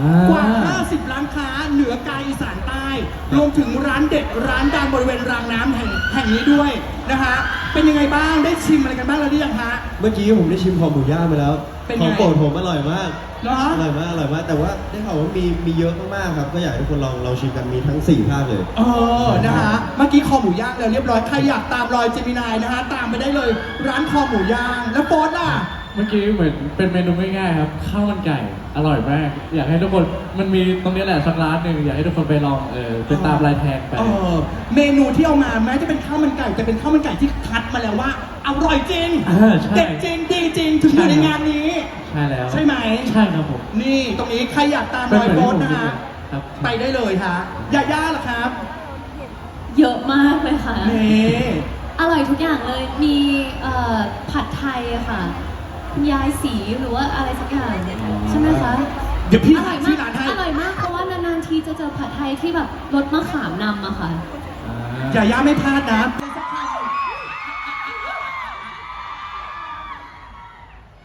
อ่ากว่า 50 ร้านค้าเหนือกลางอีสานใต้ รวมถึงร้านเด็ดร้านดังบริเวณรางน้ำแห่งแห่งนี้ด้วยนะฮะเป็นยังไงบ้างได้ชิมอะไรกันบ้างแล้วหรือยังฮะ เมื่อกี้ผมได้ชิมคอหมูย่างไปแล้วเป็นขไงองโปรดผมอร่อยมากเหรออร่อยมากอร่อยมากแต่ว่าได้ข่าวว่ามีมีเยอะมากๆครับก็อยากให้ทุกคนลองลองชิมกันมีทั้ง4ภาคเลย เออนะฮะเมื่อกี้คอหมูย่างแล้วเรียบร้อย ใครอยากตามรอยเจมินายนะฮะตามไปได้เลย ร้านคอหมูย่าง แล้วโฟสล่ะ เมื่อกี้เหมือนเป็นเมนูง่ายๆครับข้าวมันไก่อร่อยมากอยากให้ทุกคนมันมีตรงนี้แหละสักร้านหนึ่งอยากให้ทุกคนไปลองเออเป็นตามลายแทงไป เออเมนูที่เอามาแม้จะเป็นข้าวมันไก่แต่เป็นข้าวมันไก่ที่คัดมาแล้วว่าอร่อยจริงอ่าใช่ เด็ดจริงดีจริงถึงอยู่ในงานนี้ ใช่แล้วใช่ไหม ใช่ครับผมนี่ตรงนี้ใครอยากตามรอยโฟสนะฮะครับ ไปได้เลยฮะยาย่าล่ะครับเยอะมากเลยค่ะ นี่ อร่อยทุกอย่างเลย มีเอ่อผัดไทยอะค่ะ คุณยายสีหรือว่าอะไรสักอย่างใช่ไหมคะเดี๋ยวพี่อร่หาอยชื่มาอกร้านให้ อร่อยมากเพราะว่านานๆทีจะเจอผัดไทยที่แบบรสมะขามนำอะค่ะยาย่าไม่พลาดนะ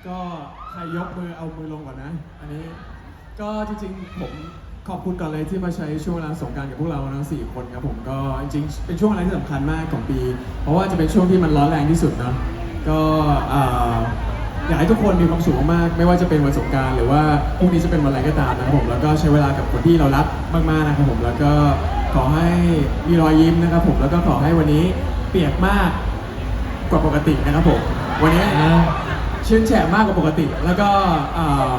ก็ใครยกมือเอามือลงก่อนนะ อันนี้ก็จริงๆผมขอบคุณก่อนเลยที่มาใช้ช่วงเวลาสงกรารกับพวกเราทั้งสี่คนครับผมก็จริงๆเป็นช่วงเวลาที่สำคัญมากของปี เพราะว่าจะเป็นช่วงที่มันร้อนแรงที่สุดเนาะก็อ่า อยากให้ทุกคนมีความสุขมากๆไม่ว่าจะเป็นวันสงกรารหรือว่าพรุ่งนี้จะเป็นวันอะไรก็ตามนะครับผมแล้วก็ใช้เวลากับคนที่เรารักมากๆนะครับผมแล้วก็ขอให้มีรอยยิ้มนะครับผมแล้วก็ขอให้วันนี้เปียกมากกว่าปกตินะครับผมวันนี้ชื่นแฉะมากกว่าปกติ แล้วก็เอ่อ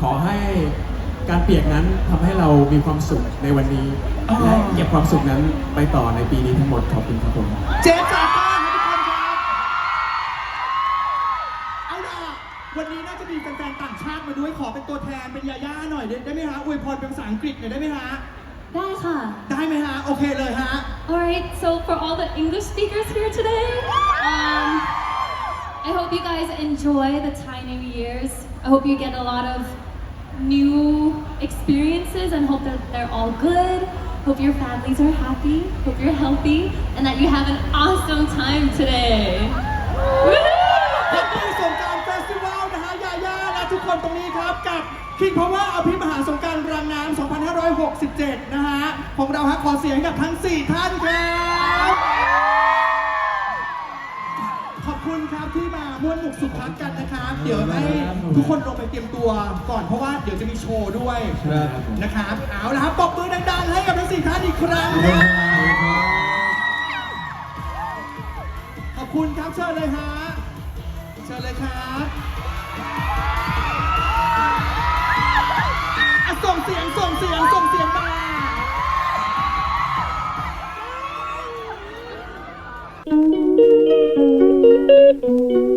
ขอให้การเปียกนั้นทำให้เรามีความสุขในวันนี้และเก็บความสุขนั้นไปต่อในปีนี้ทั้งหมดขอบคุณครับผม เจฟซา วันนี้น่าจะมีแฟนๆ ต่างชาติมาด้วย ขอเป็นตัวแทน เป็นยาย่าหน่อยได้ได้ไหมฮะ อวยพรเป็นภาษาอังกฤษหน่อยได้ไหมฮะ ได้ค่ะ ได้ไหมฮะ โอเคเลยฮะ Alright so for all the English speakers here today um, I hope you guys enjoy the Thai New Year's I hope you get a lot of new experiences and hope that they're all good hope your families are happy hope you're healthy and that you have an awesome time today Woo! กับ King Power อภิมหาสงกรารรังน้ำ 2567 นะฮะ ของเราฮะขอเสียงกับทั้ง 4 ท่านครับ ขอบคุณครับที่มาม่วนหนุกสุขพักกันนะครับ เดี๋ยวให้ทุกคนลงไปเตรียมตัวก่อนเพราะว่าเดี๋ยวจะมีโชว์ด้วยครับนะครับ เอาละครับปรบมือดังๆ ให้กับทั้งสี่ท่านอีกครั้งครับขอบคุณครับเชิญเลยฮะ เชิญเลยครับ เสียงส่งเสียงส่งเสียงมา Thank.